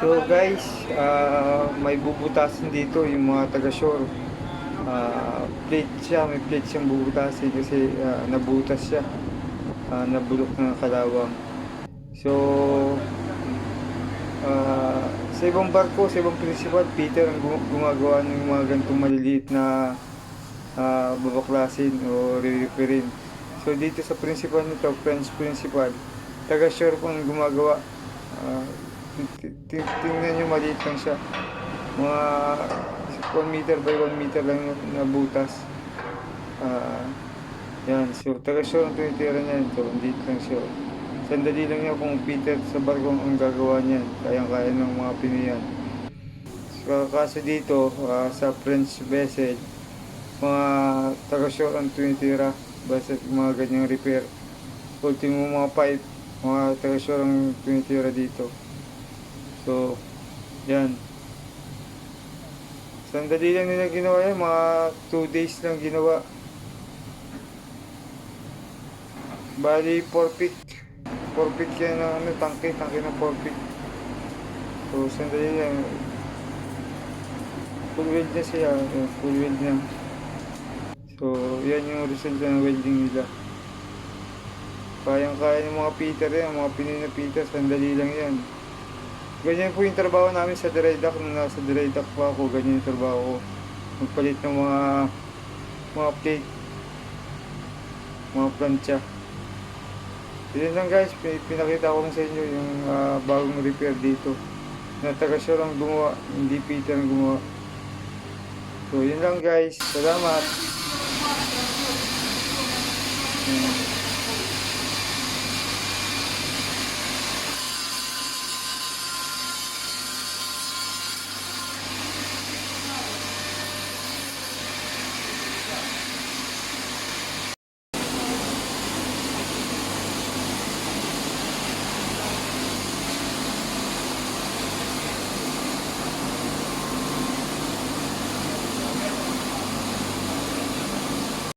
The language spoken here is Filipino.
So guys, ah, may bubutasin dito yung mga taga-shore. Ah, plate siya, may plate siyang bubutasin kasi ah, nabutas siya. Ah, nabulok ng kalawang. So, ah, sa ibang barko, sa ibang principal, Peter ang gum- gumagawa ng mga ganitong maliliit na ah, babaklasin o re-referin. So dito sa principal nito, French principal, taga-shore po ang gumagawa. Ah, ti- tingnan nyo maliit lang siya. Mga 1 meter by 1 meter lang na- butas. Ah, yan, so taga-shore ang tinitira niyan. So, dito lang siya. Sandali lang niya kung Peter sa barko ang gagawa niyan. Kayang-kaya ng mga Pinoyan. So, kaso dito, ah, sa French vessel, mga taga-shore ang tinitira. Basta mga ganyang repair. Ultimo mga pipe, mga taga-shore ang tinitira dito. So, yan. Sandali lang nila ginawa yan, mga 2 days lang ginawa. Bali, 4 feet. 4 feet yan ng ano, tangke, tangke ng 4 feet. So, sandali lang. Full weld na siya, eh, full weld na. So, yan yung result ng welding nila. Kayang-kaya ng mga Peter yan, mga Pinoy na Peter, sandali lang yan. Ganyan po yung trabaho namin sa dock. Nung nasa dock pa ako, ganyan yung trabaho ko. Magpalit ng mga mga plate, mga plancha. Yun lang guys, Pin- pinakita ko sa inyo yung ah, bagong repair dito. Na taga siya lang gumawa, hindi Peter ang gumawa. So yun lang guys, salamat. Hmm.